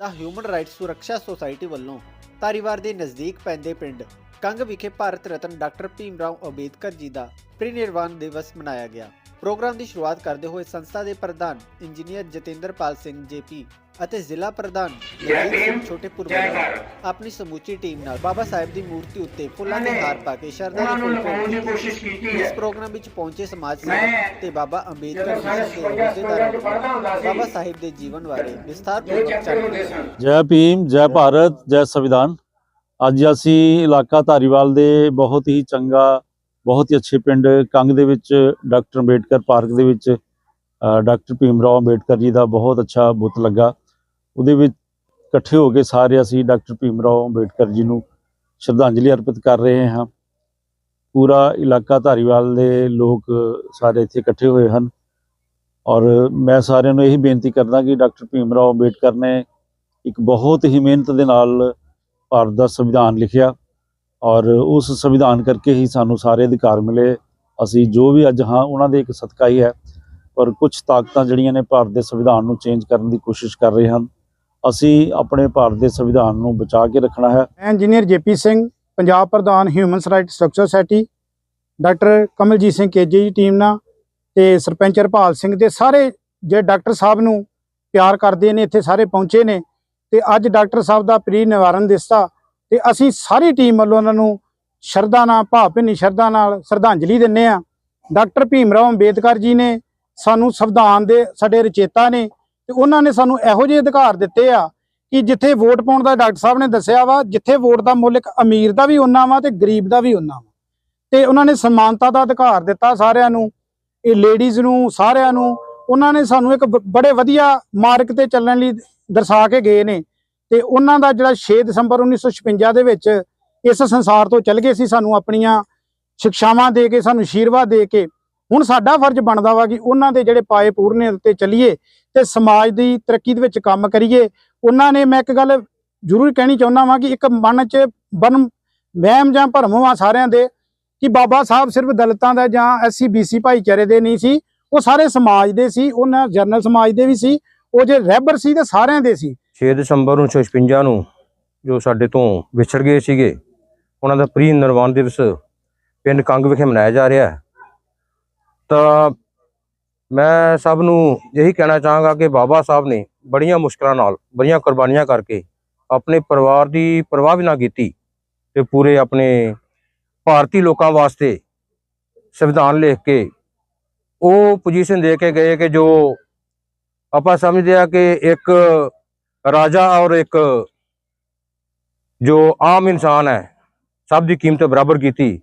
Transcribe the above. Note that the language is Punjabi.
ਦਾ ਹਿਊਮਨ ਰਾਈਟਸ ਸੁਰੱਖਿਆ ਸੁਸਾਇਟੀ ਵੱਲੋਂ ਤਾਰੀਵਾਰ ਦੇ ਨਜ਼ਦੀਕ ਪੈਂਦੇ ਪਿੰਡ। ਕੰਗ ਵਿਖੇ ਭਾਰਤ ਰਤਨ ਡਾਕਟਰ ਭੀਮ ਰਾਓ ਅੰਬੇਦਕਰ ਜੀ ਦਾ ਪ੍ਰੀਨਿਰਵਾਣ ਦਿਵਸ ਮਨਾਇਆ ਗਿਆ। ਪ੍ਰੋਗਰਾਮ ਦੀ ਸ਼ੁਰੂਆਤ ਕਰਦੇ ਹੋਏ ਸੰਸਥਾ ਦੇ ਪ੍ਰਧਾਨ ਇੰਜੀਨੀਅਰ ਜਤਿੰਦਰਪਾਲ ਸਿੰਘ ਜੇਪੀ ਅਤੇ ਜ਼ਿਲ੍ਹਾ ਪ੍ਰਧਾਨ ਲਖੀਰ ਸਿੰਘ ਛੋਟੇਪੁਰ ਵੱਲੋਂ ਆਪਣੀ ਸਮੁੱਚੀ ਟੀਮ ਨਾਲ ਬਾਬਾ ਸਾਹਿਬ ਦੀ ਮੂਰਤੀ ਉੱਤੇ ਫੁੱਲਾਂ ਦੇ ਹਾਰ ਪਾ ਕੇ ਸ਼ਰਧਾ ਦੀ ਨੂੰ ਫੁੱਲ ਲਗਾਉਣ ਦੀ ਕੋਸ਼ਿਸ਼ ਕੀਤੀ ਇਸ ਹੈ ਪ੍ਰੋਗਰਾਮ ਵਿੱਚ ਪਹੁੰਚੇ ਸਮਾਜ ਸੇਵਕ ਤੇ ਬਾਬਾ ਅੰਬੇਦਕਰ ਜੀ ਦੇ ਰਿਸ਼ਤੇਦਾਰਾਂ ਬਾਬਾ ਸਾਹਿਬ ਦੇ ਜੀਵਨ ਬਾਰੇ ਵਿਸਥਾਰਪੂਰਵਕ ਜਾਣਕਾਰੀ ਸਨ। ਜੈ ਭੀਮ ਜੈ ਭਾਰਤ ਜੈ ਸੰਵਿਧਾਨ। ਅੱਜ ਅਸੀਂ ਇਲਾਕਾ ਧਾਰੀਵਾਲ ਦੇ ਬਹੁਤ ਹੀ ਚੰਗਾ, ਬਹੁਤ ਹੀ ਅੱਛੇ ਪਿੰਡ ਕੰਗ ਦੇ ਵਿੱਚ, ਡਾਕਟਰ ਅੰਬੇਡਕਰ ਪਾਰਕ ਦੇ ਵਿੱਚ ਡਾਕਟਰ ਭੀਮ ਰਾਓ ਅੰਬੇਡਕਰ ਜੀ ਦਾ ਬਹੁਤ ਅੱਛਾ ਬੁੱਤ ਲੱਗਾ। ਉਹਦੇ ਵਿੱਚ ਇਕੱਠੇ ਹੋ ਕੇ ਸਾਰੇ ਅਸੀਂ ਡਾਕਟਰ ਭੀਮ ਰਾਓ ਅੰਬੇਡਕਰ ਜੀ ਨੂੰ ਸ਼ਰਧਾਂਜਲੀ ਅਰਪਿਤ ਕਰ ਰਹੇ ਹਾਂ। ਪੂਰਾ ਇਲਾਕਾ ਧਾਰੀਵਾਲ ਦੇ ਲੋਕ ਸਾਰੇ ਇੱਥੇ ਇਕੱਠੇ ਹੋਏ ਹਨ। ਔਰ ਮੈਂ ਸਾਰਿਆਂ ਨੂੰ ਇਹੀ ਬੇਨਤੀ ਕਰਦਾ ਕਿ ਡਾਕਟਰ ਭੀਮ ਰਾਓ ਅੰਬੇਡਕਰ ਨੇ ਇੱਕ ਬਹੁਤ ਹੀ ਮਿਹਨਤ ਦੇ ਨਾਲ ਭਾਰਤ ਦਾ ਸੰਵਿਧਾਨ ਲਿਖਿਆ ਔਰ ਉਸ ਸੰਵਿਧਾਨ ਕਰਕੇ ਹੀ ਸਾਨੂੰ ਸਾਰੇ ਅਧਿਕਾਰ ਮਿਲੇ। ਅਸੀਂ ਜੋ ਵੀ ਅੱਜ ਹਾਂ, ਉਹਨਾਂ ਦੇ ਇੱਕ ਸਦਕਾ ਹੀ ਹੈ। ਪਰ ਕੁਝ ਤਾਕਤਾਂ ਜਿਹੜੀਆਂ ਨੇ ਭਾਰਤ ਦੇ ਸੰਵਿਧਾਨ ਨੂੰ ਚੇਂਜ ਕਰਨ ਦੀ ਕੋਸ਼ਿਸ਼ ਕਰ ਰਹੇ ਹਨ। ਅਸੀਂ ਆਪਣੇ ਭਾਰਤ ਦੇ ਸੰਵਿਧਾਨ ਨੂੰ ਬਚਾ ਕੇ ਰੱਖਣਾ ਹੈ। ਮੈਂ ਇੰਜੀਨੀਅਰ ਜੇਪੀ ਸਿੰਘ, ਪੰਜਾਬ ਪ੍ਰਧਾਨ human rights structure society doctor Kamaljit Singh KG ਦੀ ਟੀਮ ਨਾਲ ਤੇ ਸਰਪੰਚ ਹਰਪਾਲ ਸਿੰਘ ਦੇ ਸਾਰੇ ਜੇ ਡਾਕਟਰ ਸਾਹਿਬ ਨੂੰ ਪਿਆਰ ਕਰਦੇ ਨੇ, ਇੱਥੇ ਸਾਰੇ ਪਹੁੰਚੇ ਨੇ। ਤੇ ਅੱਜ ਡਾਕਟਰ ਸਾਹਿਬ ਦਾ ਪ੍ਰੀ ਨਿਵਾਰਨ ਦਿਸਤਾ ਤੇ ਅਸੀਂ ਸਾਰੀ ਟੀਮ ਵੱਲੋਂ ਉਹਨਾਂ ਨੂੰ ਸ਼ਰਧਾ ਨਾਲ ਭਾਵਭਿੰਨੀ ਸ਼ਰਧਾ ਨਾਲ ਸ਼ਰਧਾਂਜਲੀ ਦਿੰਨੇ ਆ ਡਾਕਟਰ ਭੀਮ ਰਾਓ ਅੰਬੇਦਕਰ ਜੀ ਨੇ ਸਾਨੂੰ ਸੰਵਿਧਾਨ ਦੇ ਸਾਡੇ ਰਚੇਤਾ ਨੇ ਤੇ ਉਹਨਾਂ ਨੇ ਸਾਨੂੰ ਇਹੋ ਜਿਹੇ ਅਧਿਕਾਰ ਦਿੱਤੇ ਆ ਕਿ ਜਿੱਥੇ ਵੋਟ ਪਾਉਣ ਦਾ ਡਾਕਟਰ ਸਾਹਿਬ ਨੇ ਦੱਸਿਆ ਵਾ, ਜਿੱਥੇ ਵੋਟ ਦਾ ਮੁੱਲ ਇੱਕ ਅਮੀਰ ਦਾ ਵੀ ਉਹਨਾਂ ਵਾ ਤੇ ਗਰੀਬ ਦਾ ਵੀ ਉਹਨਾਂ ਵਾ। ਤੇ ਉਹਨਾਂ ਨੇ ਸਮਾਨਤਾ ਦਾ ਅਧਿਕਾਰ ਦਿੱਤਾ ਸਾਰਿਆਂ ਨੂੰ, ਇਹ ਲੇਡੀਜ਼ ਨੂੰ, ਸਾਰਿਆਂ ਨੂੰ। ਉਹਨਾਂ ਨੇ ਸਾਨੂੰ ਇੱਕ ਬੜੇ ਵਧੀਆ ਮਾਰਗ ਤੇ ਚੱਲਣ ਲਈ ਦਰਸਾ ਕੇ ਗਏ ਨੇ ਤੇ ਉਹਨਾਂ ਦਾ ਜਿਹੜਾ 6 ਦਸੰਬਰ 1956 ਦੇ ਵਿੱਚ ਇਸ ਸੰਸਾਰ ਤੋਂ ਚਲ ਗਏ ਸੀ, ਸਾਨੂੰ ਆਪਣੀਆਂ ਸਿੱਖਿਆਵਾਂ ਦੇ ਕੇ, ਸਾਨੂੰ ਆਸ਼ੀਰਵਾਦ ਦੇ ਕੇ, ਹੁਣ ਸਾਡਾ ਫਰਜ਼ ਬਣਦਾ ਵਾ ਕਿ ਉਹਨਾਂ ਦੇ ਜਿਹੜੇ ਪਾਏ ਪੂਰਨੇ ਉੱਤੇ ਚੱਲੀਏ ਤੇ ਸਮਾਜ ਦੀ ਤਰੱਕੀ ਦੇ ਵਿੱਚ ਕੰਮ ਕਰੀਏ। ਉਹਨਾਂ ਨੇ ਮੈਂ ਇੱਕ ਗੱਲ ਜ਼ਰੂਰ ਕਹਿਣੀ ਚਾਹੁੰਦਾ ਵਾਂ ਕਿ ਇੱਕ ਮਨ 'ਚ ਬਨ, ਵਹਿਮ ਜਾਂ ਭਰਮ ਵਾ ਸਾਰਿਆਂ ਦੇ ਕਿ ਬਾਬਾ ਸਾਹਿਬ ਸਿਰਫ ਦਲਿਤਾਂ ਦਾ ਜਾਂ ਐਸਸੀ ਬੀਸੀ ਭਾਈਚਾਰੇ ਦੇ ਨਹੀਂ ਸੀ, ਉਹ ਸਾਰੇ ਸਮਾਜ ਦੇ ਸੀ, ਉਹਨਾਂ ਜਰਨਲ ਸਮਾਜ ਦੇ ਵੀ ਸੀ ਉਹ ਜੇ ਰਹਿਬਰ ਸੀ ਤੇ ਸਾਰਿਆਂ ਦੇ ਸੀ। 6 ਦਸੰਬਰ 1956 ਨੂੰ ਜੋ ਸਾਡੇ ਤੋਂ ਵਿਛੜ ਗਏ ਸੀਗੇ, ਉਹਨਾਂ ਦਾ ਪ੍ਰੀ ਨਿਰਵਾਣ ਦਿਵਸ ਪਿੰਡ ਕੰਗ ਵਿਖੇ ਮਨਾਇਆ ਜਾ ਰਿਹਾ ਹੈ। ਤਾਂ ਮੈਂ ਸਭ ਨੂੰ ਇਹੀ ਕਹਿਣਾ ਚਾਹਾਂਗਾ ਕਿ ਬਾਬਾ ਸਾਹਿਬ ਨੇ ਬੜੀਆਂ ਮੁਸ਼ਕਲਾਂ ਨਾਲ, ਬੜੀਆਂ ਕੁਰਬਾਨੀਆਂ ਕਰਕੇ ਆਪਣੇ ਪਰਿਵਾਰ ਦੀ ਪਰਵਾਹ ਵੀ ਨਾ ਕੀਤੀ ਤੇ ਪੂਰੇ ਆਪਣੇ ਭਾਰਤੀ ਲੋਕਾਂ ਵਾਸਤੇ ਸੰਵਿਧਾਨ ਲਿਖ ਕੇ ਉਹ ਪੋਜੀਸ਼ਨ ਦੇ ਕੇ ਗਏ ਕਿ ਜੋ ਆਪਾਂ ਸਮਝਦੇ ਆ ਕਿ ਇੱਕ ਰਾਜਾ ਔਰ ਇੱਕ ਜੋ ਆਮ ਇਨਸਾਨ ਹੈ, ਸਭ ਦੀ ਕੀਮਤ ਬਰਾਬਰ ਕੀਤੀ।